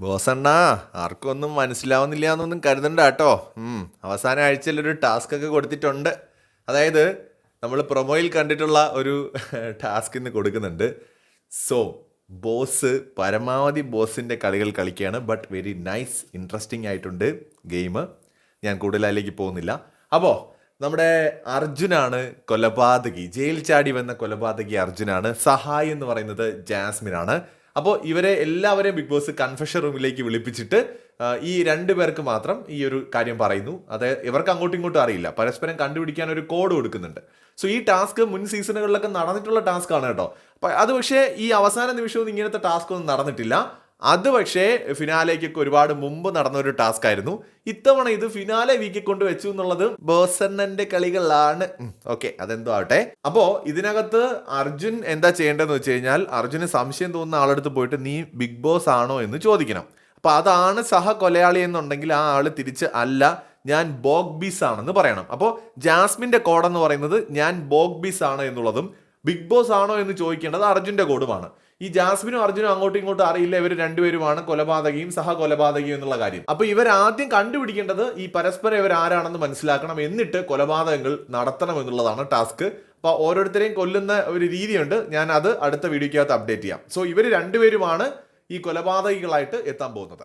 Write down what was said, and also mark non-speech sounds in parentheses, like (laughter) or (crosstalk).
ബോസണ്ണ ആർക്കും ഒന്നും മനസ്സിലാവുന്നില്ല എന്നൊന്നും കരുതണ്ട കേട്ടോ അവസാന ആഴ്ചയിൽ ഒരു ടാസ്ക് ഒക്കെ കൊടുത്തിട്ടുണ്ട്. അതായത് നമ്മൾ പ്രൊമോയിൽ കണ്ടിട്ടുള്ള ഒരു (laughs) ടാസ്ക് ഇന്ന് കൊടുക്കുന്നുണ്ട്. സോ ബോസ് പരമാവധി ബോസിന്റെ കളികൾ കളിക്കുകയാണ് ബട്ട് വെരി നൈസ് ഇൻട്രസ്റ്റിംഗ് ആയിട്ടുണ്ട് ഗെയിം ഞാൻ കൂടുതൽ അതിലേക്ക് പോകുന്നില്ല. അപ്പോൾ നമ്മുടെ അർജുനാണ് കൊലപാതകി. ജയിൽ ചാടി വന്ന കൊലപാതകി അർജുനാണ്. സഹായി എന്ന് പറയുന്നത് ജാസ്മിൻ ആണ് അപ്പോൾ ഇവരെ എല്ലാവരെയും ബിഗ് ബോസ് കൺഫഷൻ റൂമിലേക്ക് വിളിപ്പിച്ചിട്ട് ഈ രണ്ടു പേർക്ക് മാത്രം ഈ ഒരു കാര്യം പറയുന്നു. അത് ഇവർക്ക് അങ്ങോട്ടും ഇങ്ങോട്ടും അറിയില്ല. പരസ്പരം കണ്ടുപിടിക്കാൻ ഒരു കോഡ് കൊടുക്കുന്നുണ്ട്. സോ ഈ ടാസ്ക് മുൻ സീസണുകളിലൊക്കെ നടന്നിട്ടുള്ള ടാസ്ക് ആണ് കേട്ടോ. അത് പക്ഷേ ഈ അവസാന നിമിഷവും ഇങ്ങനത്തെ ടാസ്ക് ഒന്നും നടന്നിട്ടില്ല. അത് പക്ഷേ ഫിനാലേക്കൊക്കെ ഒരുപാട് മുമ്പ് നടന്ന ഒരു ടാസ്ക് ആയിരുന്നു ഇത്തവണ ഇത് ഫിനാലെ വീക്കിൽ കൊണ്ട് വെച്ചു എന്നുള്ളത് ബോസണ്ണന്റെ കളികളാണ്. ഓക്കെ അതെന്തോ ആവട്ടെ. അപ്പോ ഇതിനകത്ത് അർജുൻ എന്താ ചെയ്യേണ്ടതെന്ന് വെച്ച് കഴിഞ്ഞാൽ അർജുന് സംശയം തോന്നുന്ന ആളെടുത്ത് പോയിട്ട് നീ ബിഗ് ബോസ് ആണോ എന്ന് ചോദിക്കണം. അപ്പൊ അതാണ് സഹ കൊലയാളി എന്നുണ്ടെങ്കിൽ ആ ആൾ തിരിച്ച് അല്ല ഞാൻ ബോഗ്ബീസ് ആണെന്ന് പറയണം. അപ്പോൾ ജാസ്മിന്റെ കോഡെന്ന് പറയുന്നത് ഞാൻ ബോഗ്ബീസ് ആണ് എന്നുള്ളതും ബിഗ് ബോസ് ആണോ എന്ന് ചോദിക്കേണ്ടത് അർജുന്റെ കോഡുമാണ് ഈ ജാസ്മിനും അർജുനും അങ്ങോട്ടും ഇങ്ങോട്ടും അറിയില്ല ഇവർ രണ്ടുപേരുമാണ് കൊലപാതകയും സഹ കൊലപാതകയും എന്നുള്ള കാര്യം. അപ്പൊ ഇവർ ആദ്യം കണ്ടുപിടിക്കേണ്ടത് ഈ പരസ്പരം ഇവർ ആരാണെന്ന് മനസ്സിലാക്കണം എന്നിട്ട് കൊലപാതകങ്ങൾ നടത്തണം എന്നുള്ളതാണ് ടാസ്ക്. അപ്പൊ ഓരോരുത്തരെയും കൊല്ലുന്ന ഒരു രീതിയുണ്ട്. ഞാൻ അത് അടുത്ത വീഡിയോക്കകത്ത് അപ്ഡേറ്റ് ചെയ്യാം. സോ ഇവർ രണ്ടുപേരുമാണ് ഈ കൊലപാതകികളായിട്ട് എത്താൻ പോകുന്നത്.